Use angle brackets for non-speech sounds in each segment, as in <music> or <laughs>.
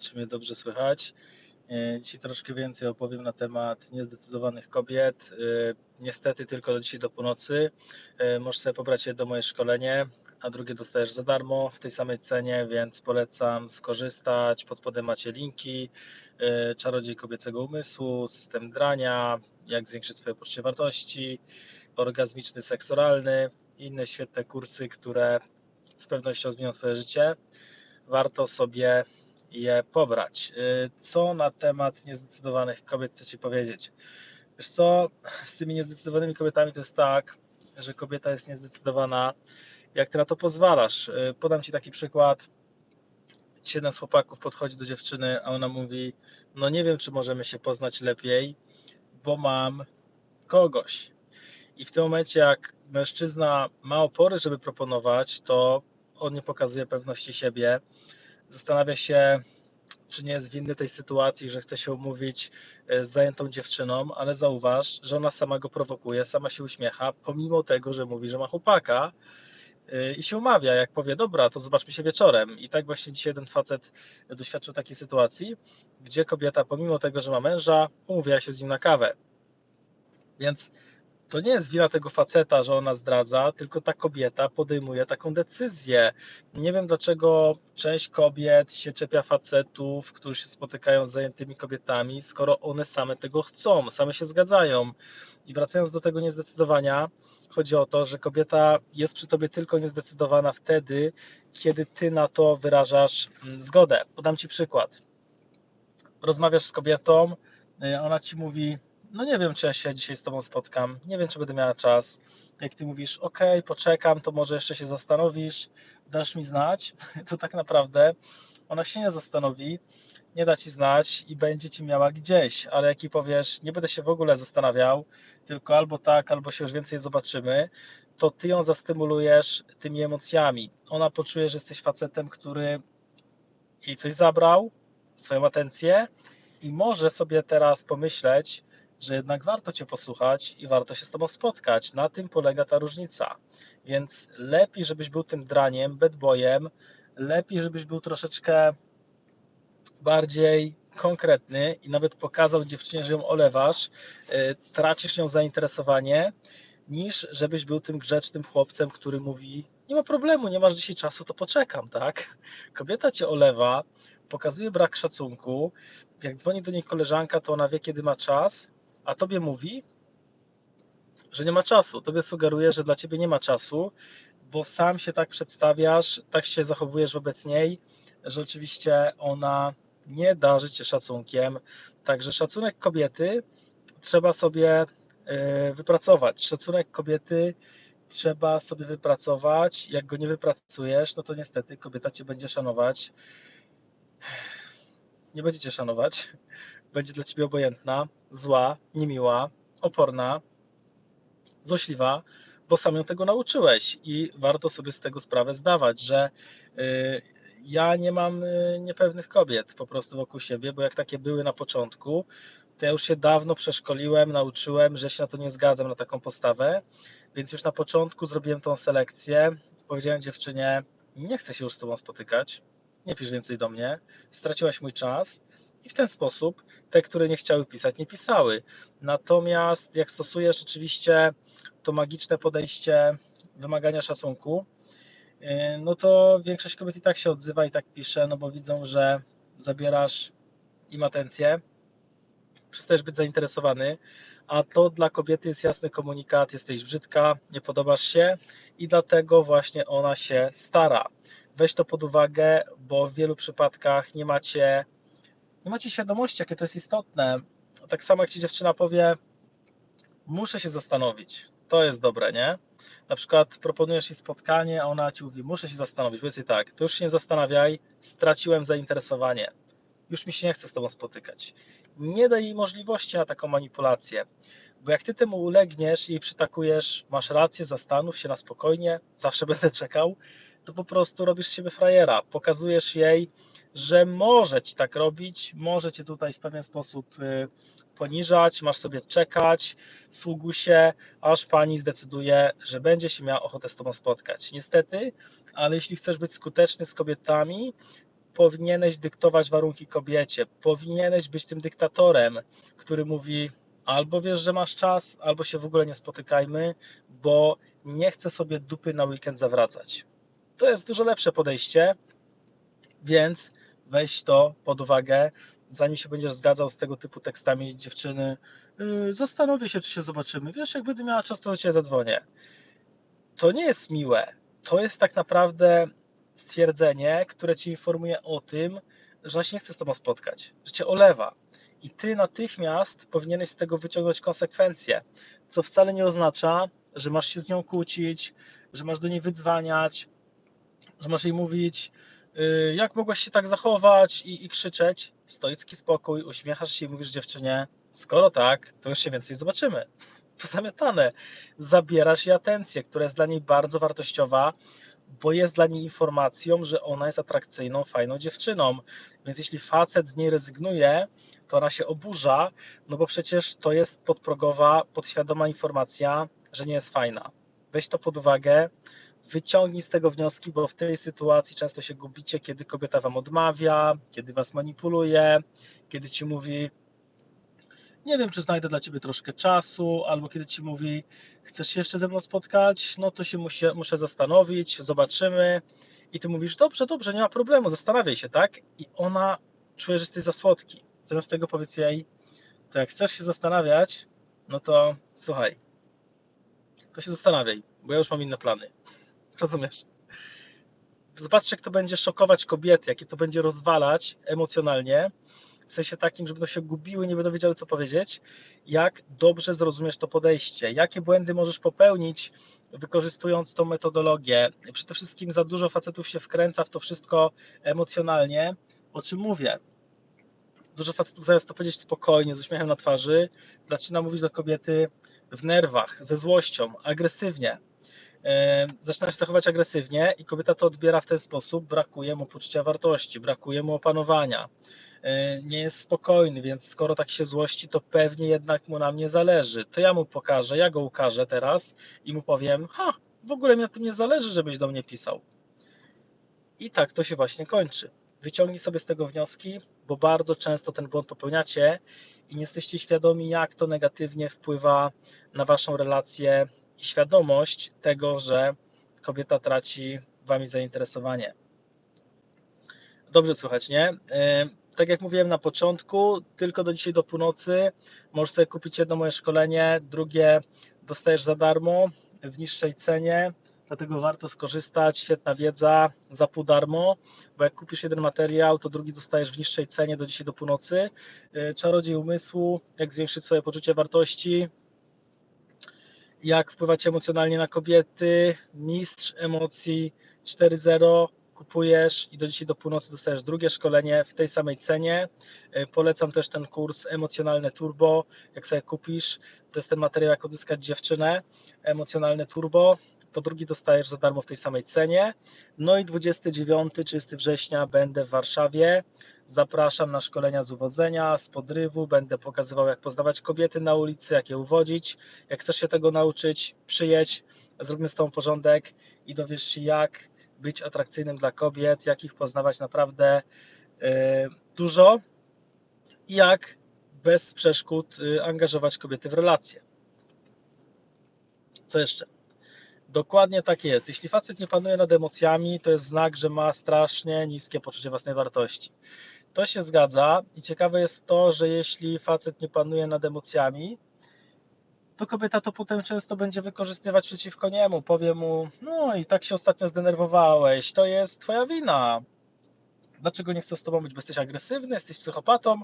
czy mnie dobrze słychać. E, Dzisiaj troszkę więcej opowiem na temat niezdecydowanych kobiet. E, Niestety tylko do dzisiaj do północy. E, Możesz sobie pobrać jedno moje szkolenie, a drugie dostajesz za darmo w tej samej cenie, więc polecam skorzystać. Pod spodem macie linki. Czarodziej kobiecego umysłu, system drania, jak zwiększyć swoje poczucie wartości, orgazmiczny seks oralny i inne świetne kursy, które z pewnością zmienią Twoje życie. Warto sobie je pobrać. Y, Co na temat niezdecydowanych kobiet chcę Ci powiedzieć? Wiesz co, z tymi niezdecydowanymi kobietami to jest tak, że kobieta jest niezdecydowana, jak Ty na to pozwalasz. Y, Podam Ci taki przykład. Jeden z chłopaków podchodzi do dziewczyny, a ona mówi: No nie wiem, czy możemy się poznać lepiej, bo mam kogoś. I w tym momencie, jak mężczyzna ma opory, żeby proponować, to on nie pokazuje pewności siebie. Zastanawia się, czy nie jest winny tej sytuacji, że chce się umówić e, z zajętą dziewczyną, ale zauważ, że ona sama go prowokuje, sama się uśmiecha, pomimo tego, że mówi, że ma chłopaka e, i się umawia. Jak powie, dobra, to zobaczmy się wieczorem. I tak właśnie dzisiaj jeden facet doświadczył takiej sytuacji, gdzie kobieta, pomimo tego, że ma męża, umówiła się z nim na kawę. Więc to nie jest wina tego faceta, że ona zdradza, tylko ta kobieta podejmuje taką decyzję. Nie wiem dlaczego część kobiet się czepia facetów, którzy się spotykają z zajętymi kobietami, skoro one same tego chcą, same się zgadzają. I wracając do tego niezdecydowania, chodzi o to, że kobieta jest przy tobie tylko niezdecydowana wtedy, kiedy ty na to wyrażasz mm, zgodę. Podam ci przykład. Rozmawiasz z kobietą, y, ona ci mówi: no nie wiem, czy ja się dzisiaj z Tobą spotkam, nie wiem, czy będę miała czas. Jak Ty mówisz, ok, poczekam, to może jeszcze się zastanowisz, dasz mi znać, <laughs> to tak naprawdę ona się nie zastanowi, nie da Ci znać i będzie Ci miała gdzieś, ale jak Ci powiesz, nie będę się w ogóle zastanawiał, tylko albo tak, albo się już więcej zobaczymy, to Ty ją zastymulujesz tymi emocjami. Ona poczuje, że jesteś facetem, który jej coś zabrał, swoją atencję i może sobie teraz pomyśleć, że jednak warto Cię posłuchać i warto się z Tobą spotkać. Na tym polega ta różnica. Więc lepiej, żebyś był tym draniem, bad boyem, lepiej, żebyś był troszeczkę bardziej konkretny i nawet pokazał dziewczynie, że ją olewasz, yy, tracisz nią zainteresowanie, niż żebyś był tym grzecznym chłopcem, który mówi: Nie ma problemu, nie masz dzisiaj czasu, to poczekam, tak? Kobieta cię olewa, pokazuje brak szacunku. Jak dzwoni do niej koleżanka, to ona wie, kiedy ma czas, a tobie mówi, że nie ma czasu. Tobie sugeruje, że dla ciebie nie ma czasu, bo sam się tak przedstawiasz, tak się zachowujesz wobec niej, że oczywiście ona nie darzy cię szacunkiem. Także szacunek kobiety trzeba sobie yy, wypracować. Szacunek kobiety trzeba sobie wypracować. Jak go nie wypracujesz, no to niestety kobieta cię będzie szanować. Nie będzie cię szanować. Będzie dla ciebie obojętna, zła, niemiła, oporna, złośliwa, bo sam ją tego nauczyłeś i warto sobie z tego sprawę zdawać, że y, ja nie mam y, niepewnych kobiet po prostu wokół siebie, bo jak takie były na początku, to ja już się dawno przeszkoliłem, nauczyłem, że się na to nie zgadzam, na taką postawę, więc już na początku zrobiłem tą selekcję. Powiedziałem dziewczynie, nie chcę się już z tobą spotykać, nie pisz więcej do mnie, straciłaś mój czas i w ten sposób te, które nie chciały pisać, nie pisały. Natomiast jak stosujesz oczywiście to magiczne podejście wymagania szacunku, yy, no to większość kobiet i tak się odzywa i tak pisze, no bo widzą, że zabierasz im atencję, przestajesz być zainteresowany, a to dla kobiety jest jasny komunikat, jesteś brzydka, nie podobasz się i dlatego właśnie ona się stara. Weź to pod uwagę, bo w wielu przypadkach nie macie, nie macie świadomości, jakie to jest istotne. Tak samo jak ci dziewczyna powie, muszę się zastanowić, to jest dobre, nie? Na przykład proponujesz jej spotkanie, a ona ci mówi, muszę się zastanowić. Powiedz jej tak, to już się nie zastanawiaj, straciłem zainteresowanie. Już mi się nie chce z tobą spotykać. Nie daj jej możliwości na taką manipulację, bo jak ty temu ulegniesz i przytakujesz, masz rację, zastanów się na spokojnie, zawsze będę czekał, to po prostu robisz siebie frajera. Pokazujesz jej, że może ci tak robić, może cię tutaj w pewien sposób y, poniżać, masz sobie czekać, sługusie, aż pani zdecyduje, że będzie się miała ochotę z tobą spotkać. Niestety, ale jeśli chcesz być skuteczny z kobietami, powinieneś dyktować warunki kobiecie, powinieneś być tym dyktatorem, który mówi albo wiesz, że masz czas, albo się w ogóle nie spotykajmy, bo nie chcę sobie dupy na weekend zawracać. To jest dużo lepsze podejście, więc weź to pod uwagę, zanim się będziesz zgadzał z tego typu tekstami dziewczyny, yy, zastanowię się, czy się zobaczymy. Wiesz, jak będę miała czas, to do ciebie zadzwonię. To nie jest miłe. To jest tak naprawdę stwierdzenie, które ci informuje o tym, że ona się nie chce z tobą spotkać, że cię olewa. I ty natychmiast powinieneś z tego wyciągnąć konsekwencje, co wcale nie oznacza, że masz się z nią kłócić, że masz do niej wydzwaniać, że masz jej mówić, jak mogłaś się tak zachować i, i krzyczeć. Stoicki spokój, uśmiechasz się i mówisz dziewczynie, skoro tak, to już się więcej zobaczymy. <laughs> Pozamiatane. Zabierasz jej atencję, która jest dla niej bardzo wartościowa, bo jest dla niej informacją, że ona jest atrakcyjną, fajną dziewczyną. Więc jeśli facet z niej rezygnuje, to ona się oburza, no bo przecież to jest podprogowa, podświadoma informacja, że nie jest fajna. Weź to pod uwagę, wyciągnij z tego wnioski, bo w tej sytuacji często się gubicie, kiedy kobieta wam odmawia, kiedy was manipuluje, kiedy ci mówi, nie wiem, czy znajdę dla ciebie troszkę czasu, albo kiedy ci mówi, chcesz się jeszcze ze mną spotkać, no to się muszę, muszę zastanowić, zobaczymy. I ty mówisz, dobrze, dobrze, nie ma problemu, zastanawiaj się, tak? I ona czuje, że jesteś za słodki. Zamiast tego powiedz jej, to jak chcesz się zastanawiać, no to słuchaj, to się zastanawiaj, bo ja już mam inne plany. Rozumiesz? Zobaczcie, jak to będzie szokować kobiety, jakie to będzie rozwalać emocjonalnie, w sensie takim, że będą się gubiły, nie będą wiedziały, co powiedzieć, jak dobrze zrozumiesz to podejście, jakie błędy możesz popełnić, wykorzystując tą metodologię. Przede wszystkim za dużo facetów się wkręca w to wszystko emocjonalnie, o czym mówię. Dużo facetów zamiast to powiedzieć spokojnie, z uśmiechem na twarzy, zaczyna mówić do kobiety w nerwach, ze złością, agresywnie. Zaczyna się zachować agresywnie i kobieta to odbiera w ten sposób, brakuje mu poczucia wartości, brakuje mu opanowania, e, nie jest spokojny, więc skoro tak się złości, to pewnie jednak mu na mnie zależy. To ja mu pokażę, ja go ukażę teraz i mu powiem, ha, w ogóle mi na tym nie zależy, żebyś do mnie pisał. I tak to się właśnie kończy. Wyciągnij sobie z tego wnioski, bo bardzo często ten błąd popełniacie i nie jesteście świadomi, jak to negatywnie wpływa na waszą relację i świadomość tego, że kobieta traci wami zainteresowanie. Dobrze słychać, nie? Tak jak mówiłem na początku, tylko do dzisiaj do północy możesz sobie kupić jedno moje szkolenie, drugie dostajesz za darmo w niższej cenie, dlatego warto skorzystać. Świetna wiedza za pół darmo, bo jak kupisz jeden materiał, to drugi dostajesz w niższej cenie do dzisiaj do północy. Czarodziej umysłu, jak zwiększyć swoje poczucie wartości, jak wpływać emocjonalnie na kobiety, mistrz emocji 4.0 kupujesz i do dzisiaj do północy dostajesz drugie szkolenie w tej samej cenie. E, polecam też ten kurs Emocjonalne Turbo. Jak sobie kupisz, to jest ten materiał, jak odzyskać dziewczynę. Emocjonalne Turbo. To drugi dostajesz za darmo w tej samej cenie. No i 29-30 września będę w Warszawie. Zapraszam na szkolenia z uwodzenia, z podrywu. Będę pokazywał, jak poznawać kobiety na ulicy, jak je uwodzić. Jak chcesz się tego nauczyć, przyjedź, zróbmy z tą porządek i dowiesz się, jak być atrakcyjnym dla kobiet, jak ich poznawać naprawdę yy, dużo i jak bez przeszkód yy, angażować kobiety w relacje. Co jeszcze? Dokładnie tak jest. Jeśli facet nie panuje nad emocjami, to jest znak, że ma strasznie niskie poczucie własnej wartości. To się zgadza i ciekawe jest to, że jeśli facet nie panuje nad emocjami, to kobieta to potem często będzie wykorzystywać przeciwko niemu. Powie mu, no i tak się ostatnio zdenerwowałeś, to jest twoja wina. Dlaczego nie chcę z tobą być? Bo jesteś agresywny, jesteś psychopatą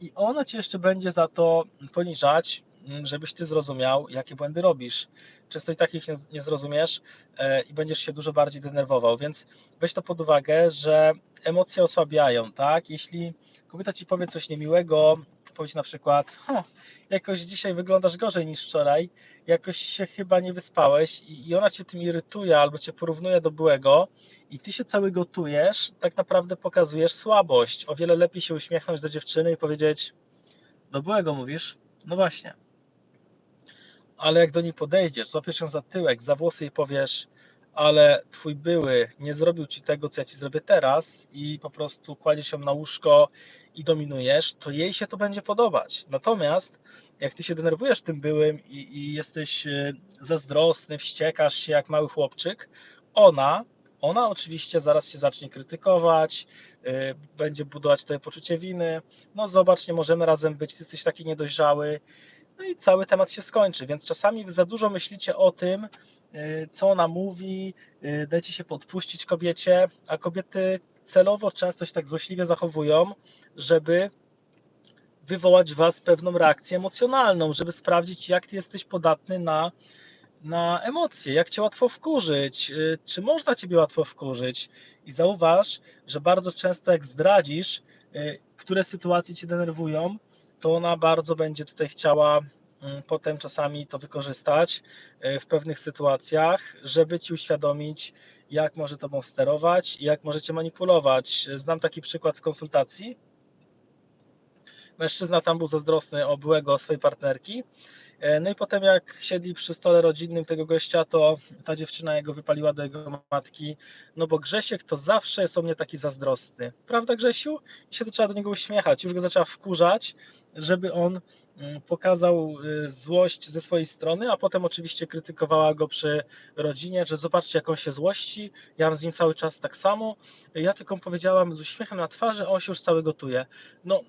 i ona cię jeszcze będzie za to poniżać, żebyś ty zrozumiał, jakie błędy robisz. Często i tak ich nie, nie zrozumiesz e, i będziesz się dużo bardziej denerwował, więc weź to pod uwagę, że emocje osłabiają, tak? Jeśli kobieta ci powie coś niemiłego, powiedz na przykład, jakoś dzisiaj wyglądasz gorzej niż wczoraj, jakoś się chyba nie wyspałeś i ona cię tym irytuje albo cię porównuje do byłego i ty się cały gotujesz, tak naprawdę pokazujesz słabość. O wiele lepiej się uśmiechnąć do dziewczyny i powiedzieć, do byłego mówisz? No właśnie. Ale jak do niej podejdziesz, złapiesz ją za tyłek, za włosy i powiesz, ale twój były nie zrobił ci tego, co ja ci zrobię teraz i po prostu kładziesz ją na łóżko i dominujesz, to jej się to będzie podobać. Natomiast jak ty się denerwujesz tym byłym i, i jesteś e, zazdrosny, wściekasz się jak mały chłopczyk, ona, ona oczywiście zaraz się zacznie krytykować, yy, będzie budować tutaj poczucie winy. No zobacz, nie możemy razem być, ty jesteś taki niedojrzały. No i cały temat się skończy, więc czasami za dużo myślicie o tym, yy, co ona mówi, yy, dajcie się podpuścić kobiecie, a kobiety celowo często się tak złośliwie zachowują, żeby wywołać w Was pewną reakcję emocjonalną, żeby sprawdzić, jak Ty jesteś podatny na, na emocje, jak Cię łatwo wkurzyć, y, czy można Ciebie łatwo wkurzyć. I zauważ, że bardzo często jak zdradzisz, y, które sytuacje Cię denerwują, to ona bardzo będzie tutaj chciała mm, potem czasami to wykorzystać y, w pewnych sytuacjach, żeby Ci uświadomić, jak może Tobą sterować i jak możecie manipulować. Znam taki przykład z konsultacji Mężczyzna tam był zazdrosny o byłego swojej partnerki. E, no i potem jak siedli przy stole rodzinnym tego gościa, to ta dziewczyna jego wypaliła do jego matki, no bo Grzesiek to zawsze jest o mnie taki zazdrosny. Prawda Grzesiu? I się zaczęła do niego uśmiechać, już go zaczęła wkurzać, żeby on mm, pokazał y, złość ze swojej strony, a potem oczywiście krytykowała go przy rodzinie, że zobaczcie jak on się złości, ja mam z nim cały czas tak samo. Ja tylko powiedziałam z uśmiechem na twarzy, on się już cały gotuje. No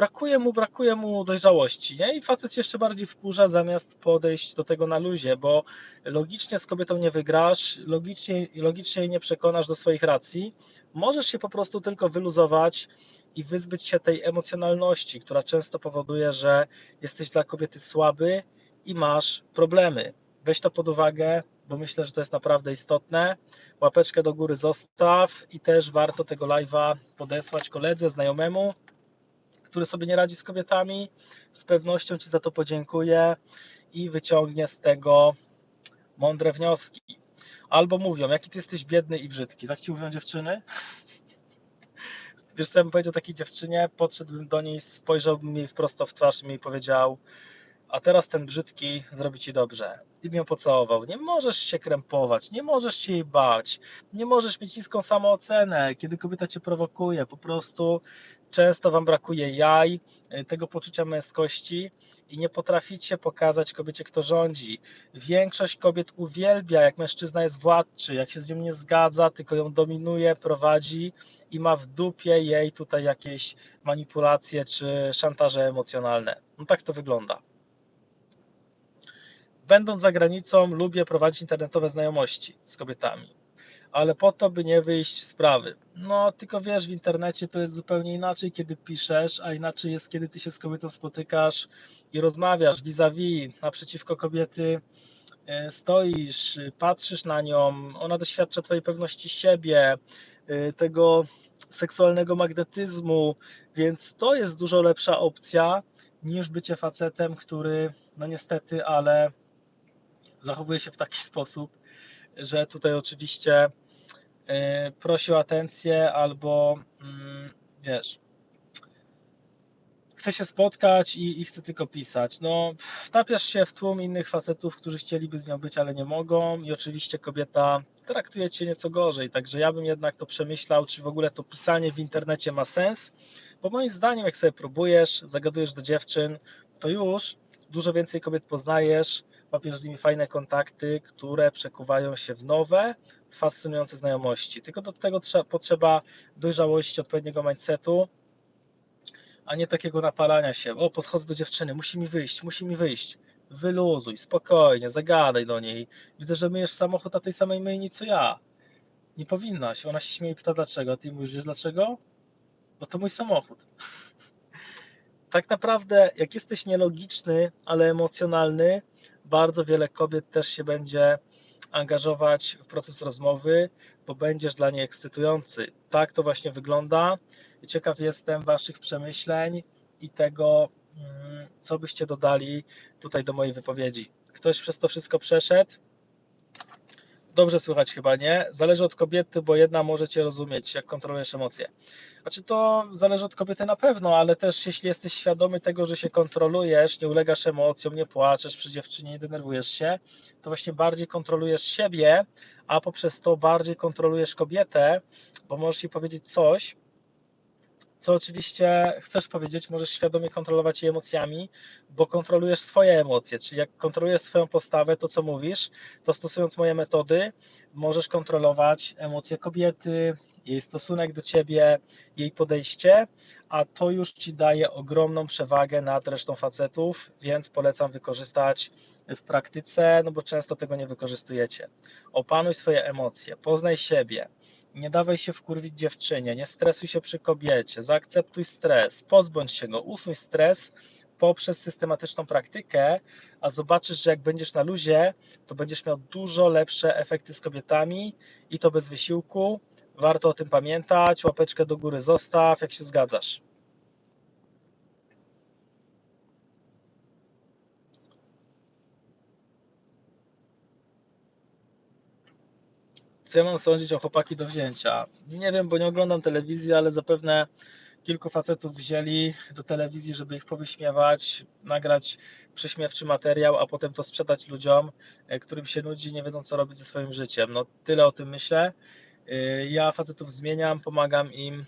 brakuje mu, brakuje mu dojrzałości, nie? I facet się jeszcze bardziej wkurza zamiast podejść do tego na luzie, bo logicznie z kobietą nie wygrasz, logicznie, logicznie jej nie przekonasz do swoich racji. Możesz się po prostu tylko wyluzować i wyzbyć się tej emocjonalności, która często powoduje, że jesteś dla kobiety słaby i masz problemy. Weź to pod uwagę, bo myślę, że to jest naprawdę istotne. Łapeczkę do góry zostaw i też warto tego live'a podesłać koledze, znajomemu, który sobie nie radzi z kobietami, z pewnością Ci za to podziękuję i wyciągnie z tego mądre wnioski. Albo mówią, jaki Ty jesteś biedny i brzydki. Tak Ci mówią dziewczyny? <laughs> Wiesz co ja bym powiedział takiej dziewczynie? Podszedłbym do niej, spojrzałbym jej wprost w twarz i mi powiedział a teraz ten brzydki zrobi ci dobrze. I mnie pocałował. Nie możesz się krępować, nie możesz się jej bać, nie możesz mieć niską samoocenę, kiedy kobieta cię prowokuje. Po prostu często wam brakuje jaj, y, tego poczucia męskości i nie potraficie pokazać kobiecie, kto rządzi. Większość kobiet uwielbia, jak mężczyzna jest władczy, jak się z nią nie zgadza, tylko ją dominuje, prowadzi i ma w dupie jej tutaj jakieś manipulacje czy szantaże emocjonalne. No tak to wygląda. Będąc za granicą, lubię prowadzić internetowe znajomości z kobietami, ale po to, by nie wyjść z sprawy. No, tylko wiesz, w internecie to jest zupełnie inaczej, kiedy piszesz, a inaczej jest, kiedy ty się z kobietą spotykasz i rozmawiasz vis-a-vis, naprzeciwko kobiety e, stoisz, patrzysz na nią, ona doświadcza twojej pewności siebie, e, tego seksualnego magnetyzmu, więc to jest dużo lepsza opcja niż bycie facetem, który, no niestety, ale zachowuje się w taki <laughs> sposób, że tutaj oczywiście e, prosi o atencję albo mm, wiesz, chce się spotkać i, i chce tylko pisać. No, wtapiasz się w tłum innych facetów, którzy chcieliby z nią być, ale nie mogą i oczywiście kobieta traktuje cię nieco gorzej, także ja bym jednak to przemyślał, czy w ogóle to pisanie w internecie ma sens, bo moim zdaniem jak sobie próbujesz, zagadujesz do dziewczyn, to już dużo więcej kobiet poznajesz, łapiesz z nimi fajne kontakty, które przekuwają się w nowe, fascynujące znajomości. Tylko do tego trzeba, potrzeba dojrzałości, odpowiedniego mindsetu, a nie takiego napalania się. O, podchodzę do dziewczyny, musi mi wyjść, musi mi wyjść. Wyluzuj, spokojnie, zagadaj do niej. Widzę, że myjesz samochód na tej samej myjni co ja. Nie powinnaś. Ona się śmieje i pyta dlaczego. Ty mówisz, wiesz dlaczego? Bo to mój samochód. <laughs> tak naprawdę, jak jesteś nielogiczny, ale emocjonalny, bardzo wiele kobiet też się będzie angażować w proces rozmowy, bo będziesz dla niej ekscytujący. Tak to właśnie wygląda. Ciekaw jestem Waszych przemyśleń i tego, mm, co byście dodali tutaj do mojej wypowiedzi. Ktoś przez to wszystko przeszedł? Dobrze słychać chyba, nie? Zależy od kobiety, bo jedna może cię rozumieć, jak kontrolujesz emocje. Znaczy to zależy od kobiety na pewno, ale też jeśli jesteś świadomy tego, że się kontrolujesz, nie ulegasz emocjom, nie płaczesz przy dziewczynie, nie denerwujesz się, to właśnie bardziej kontrolujesz siebie, a poprzez to bardziej kontrolujesz kobietę, bo możesz jej powiedzieć coś, co oczywiście chcesz powiedzieć, możesz świadomie kontrolować jej emocjami, bo kontrolujesz swoje emocje, czyli jak kontrolujesz swoją postawę, to co mówisz, to stosując moje metody, możesz kontrolować emocje kobiety, jej stosunek do ciebie, jej podejście, a to już ci daje ogromną przewagę nad resztą facetów, więc polecam wykorzystać w praktyce, no bo często tego nie wykorzystujecie. Opanuj swoje emocje, poznaj siebie, nie dawaj się wkurwić dziewczynie, nie stresuj się przy kobiecie, zaakceptuj stres, pozbądź się go, usuń stres poprzez systematyczną praktykę, a zobaczysz, że jak będziesz na luzie, to będziesz miał dużo lepsze efekty z kobietami i to bez wysiłku. Warto o tym pamiętać. Łapeczkę do góry zostaw, jak się zgadzasz. Co ja mam sądzić o chłopaki do wzięcia? Nie wiem, bo nie oglądam telewizji, ale zapewne kilku facetów wzięli do telewizji, żeby ich powyśmiewać, nagrać prześmiewczy materiał, a potem to sprzedać ludziom, e, którym się nudzi, nie wiedzą co robić ze swoim życiem. No tyle o tym myślę. E, ja facetów zmieniam, pomagam im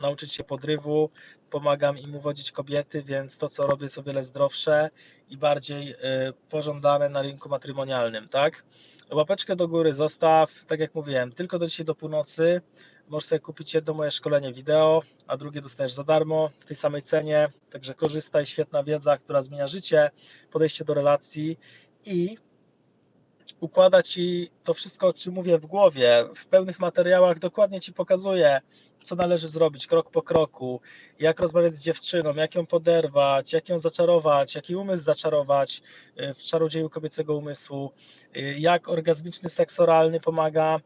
nauczyć się podrywu, pomagam im uwodzić kobiety, więc to co robię jest o wiele zdrowsze i bardziej e, pożądane na rynku matrymonialnym, tak? Łapeczkę do góry zostaw, tak jak mówiłem, tylko do dzisiaj do północy. Możesz sobie kupić jedno moje szkolenie wideo, a drugie dostajesz za darmo w tej samej cenie. Także korzystaj, świetna wiedza, która zmienia życie, podejście do relacji i układa ci to wszystko, o czym mówię w głowie, w pełnych materiałach dokładnie ci pokazuje, co należy zrobić krok po kroku, jak rozmawiać z dziewczyną, jak ją poderwać, jak ją zaczarować, jaki umysł zaczarować y, w czarodzieju kobiecego umysłu, y, jak orgazmiczny seks oralny pomaga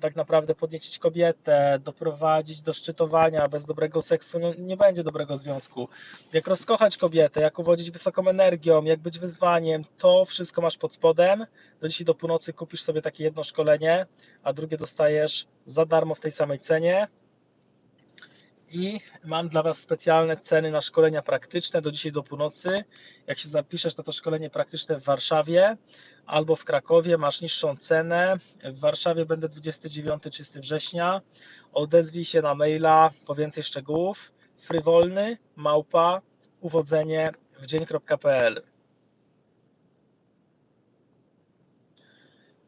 tak naprawdę podniecić kobietę, doprowadzić do szczytowania. Bez dobrego seksu no, nie będzie dobrego związku. Jak rozkochać kobietę, jak uwodzić wysoką energią, jak być wyzwaniem, to wszystko masz pod spodem. Do dzisiaj do północy kupisz sobie takie jedno szkolenie, a drugie dostajesz za darmo w tej samej cenie i mam dla Was specjalne ceny na szkolenia praktyczne do dzisiaj do północy. Jak się zapiszesz na to szkolenie praktyczne w Warszawie albo w Krakowie, masz niższą cenę. W Warszawie będę 29-30 września. Odezwij się na maila po więcej szczegółów. Frywolny, małpa, uwodzenie w dzień.pl.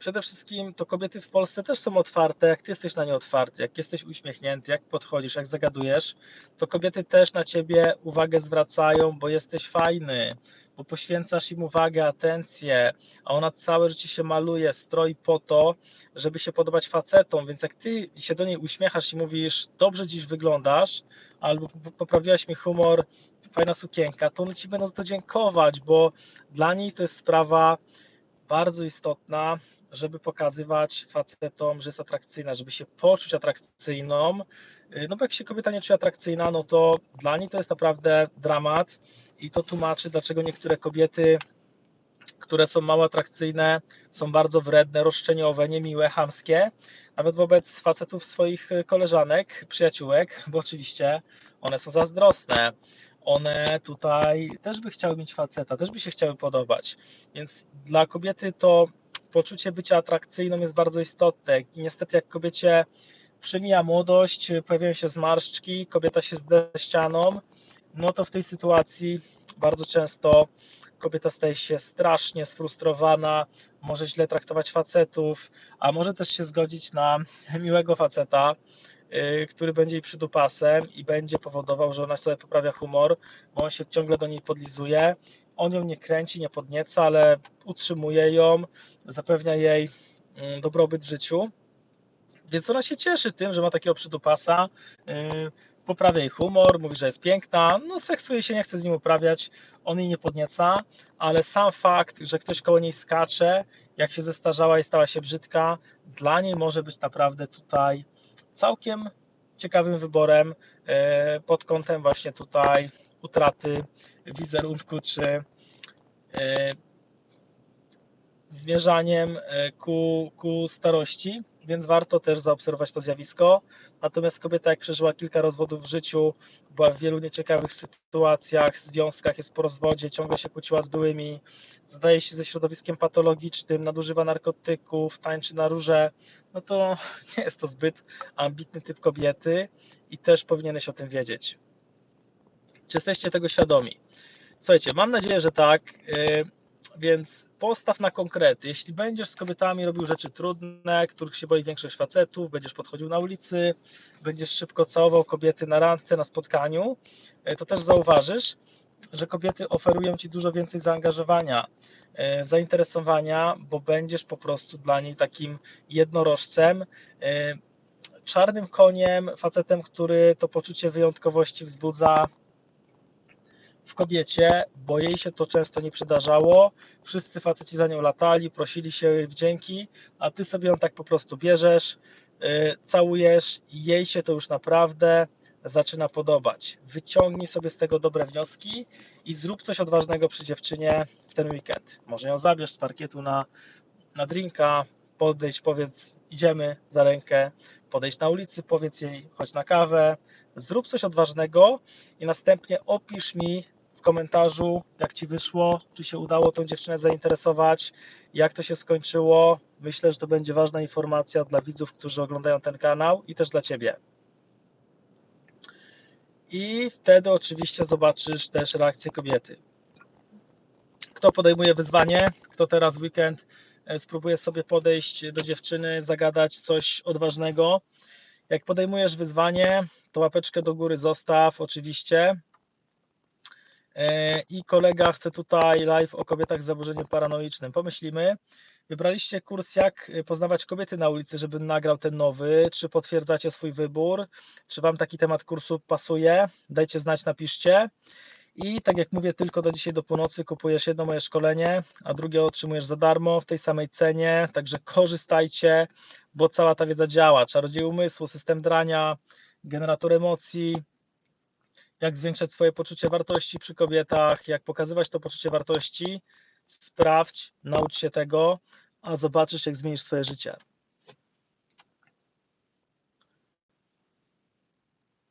przede wszystkim to kobiety w Polsce też są otwarte, jak ty jesteś na nie otwarty, jak jesteś uśmiechnięty, jak podchodzisz, jak zagadujesz, to kobiety też na ciebie uwagę zwracają, bo jesteś fajny, bo poświęcasz im uwagę, atencję, a ona całe życie się maluje, stroi po to, żeby się podobać facetom, więc jak ty się do niej uśmiechasz i mówisz, dobrze dziś wyglądasz, albo poprawiłaś mi humor, fajna sukienka, to one ci będą za to dziękować, bo dla niej to jest sprawa bardzo istotna, żeby pokazywać facetom, że jest atrakcyjna, żeby się poczuć atrakcyjną. Y, no bo jak się kobieta nie czuje atrakcyjna, no to dla niej to jest naprawdę dramat i to tłumaczy, dlaczego niektóre kobiety, które są mało atrakcyjne, są bardzo wredne, roszczeniowe, niemiłe, hamskie, nawet wobec facetów swoich koleżanek, przyjaciółek, bo oczywiście one są zazdrosne one tutaj też by chciały mieć faceta, też by się chciały podobać. Więc dla kobiety to poczucie bycia atrakcyjną jest bardzo istotne. I niestety, jak kobiecie przemija młodość, pojawiają się zmarszczki, kobieta się zderza ścianą, no to w tej sytuacji bardzo często kobieta staje się strasznie sfrustrowana, może źle traktować facetów, a może też się zgodzić na miłego faceta, Y, który będzie jej przydupasem i będzie powodował, że ona sobie poprawia humor, bo on się ciągle do niej podlizuje. On ją nie kręci, nie podnieca, ale utrzymuje ją, zapewnia jej mm, dobrobyt w życiu. Więc ona się cieszy tym, że ma takiego przydupasa, y, poprawia jej humor, mówi, że jest piękna, no seksu jej się nie chce z nim uprawiać, on jej nie podnieca, ale sam fakt, że ktoś koło niej skacze, jak się zestarzała i stała się brzydka, dla niej może być naprawdę tutaj całkiem ciekawym wyborem e, pod kątem właśnie tutaj utraty wizerunku czy e, zmierzaniem e, ku, ku starości, więc warto też zaobserwować to zjawisko. Natomiast kobieta, jak przeżyła kilka rozwodów w życiu, była w wielu nieciekawych sytuacjach, związkach, jest po rozwodzie, ciągle się kłóciła z byłymi, zadaje się ze środowiskiem patologicznym, nadużywa narkotyków, tańczy na róże, no to <laughs> nie jest to zbyt ambitny typ kobiety i też powinieneś o tym wiedzieć. Czy jesteście tego świadomi? Słuchajcie, mam nadzieję, że tak. yy, Więc postaw na konkrety. Jeśli będziesz z kobietami robił rzeczy trudne, których się boi większość facetów, będziesz podchodził na ulicy, będziesz szybko całował kobiety na randce, na spotkaniu, yy, to też zauważysz, że kobiety oferują ci dużo więcej zaangażowania, yy, zainteresowania, bo będziesz po prostu dla niej takim jednorożcem, czarnym koniem, facetem, który to poczucie wyjątkowości wzbudza w kobiecie, bo jej się to często nie przydarzało. Wszyscy faceci za nią latali, prosili się jej wdzięki, a ty sobie ją tak po prostu bierzesz, yy, całujesz i jej się to już naprawdę zaczyna podobać. Wyciągnij sobie z tego dobre wnioski i zrób coś odważnego przy dziewczynie w ten weekend. Może ją zabierz z parkietu na, na drinka, podejdź, powiedz idziemy za rękę, podejdź na ulicy, powiedz jej chodź na kawę, zrób coś odważnego i następnie opisz mi komentarzu, jak Ci wyszło, czy się udało tą dziewczynę zainteresować, jak to się skończyło. Myślę, że to będzie ważna informacja dla widzów, którzy oglądają ten kanał i też dla Ciebie. I wtedy oczywiście zobaczysz też reakcję kobiety. Kto podejmuje wyzwanie, kto teraz w weekend e, spróbuje sobie podejść do dziewczyny, zagadać coś odważnego. Jak podejmujesz wyzwanie, to łapeczkę do góry zostaw oczywiście. E, I kolega chce tutaj live o kobietach z zaburzeniem paranoicznym. Pomyślimy. Wybraliście kurs jak poznawać kobiety na ulicy, żeby nagrał ten nowy. Czy potwierdzacie swój wybór? Czy Wam taki temat kursu pasuje? Dajcie znać, napiszcie. I tak jak mówię, tylko do dzisiaj do północy kupujesz jedno moje szkolenie, a drugie otrzymujesz za darmo w tej samej cenie. Także korzystajcie, bo cała ta wiedza działa. Czarodziej umysłu, system drania, generator emocji, jak zwiększać swoje poczucie wartości przy kobietach, jak pokazywać to poczucie wartości. Sprawdź, naucz się tego, a zobaczysz, jak zmienisz swoje życie.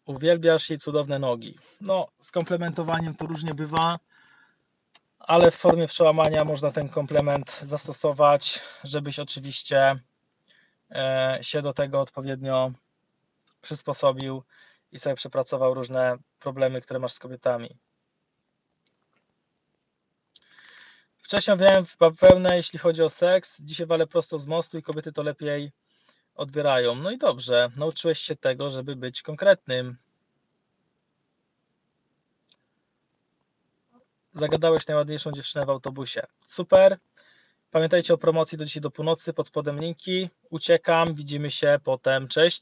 Uwielbiasz jej cudowne nogi. No, z komplementowaniem to różnie bywa, ale w formie przełamania można ten komplement zastosować, żebyś oczywiście e, się do tego odpowiednio przysposobił i sobie przepracował różne problemy, które masz z kobietami. Wcześniej miałem bawełnę, jeśli chodzi o seks, dzisiaj walę prosto z mostu i kobiety to lepiej odbierają. No i dobrze, nauczyłeś się tego, żeby być konkretnym. Zagadałeś najładniejszą dziewczynę w autobusie. Super. Pamiętajcie o promocji do dzisiaj do północy, pod spodem linki. Uciekam, widzimy się potem. Cześć.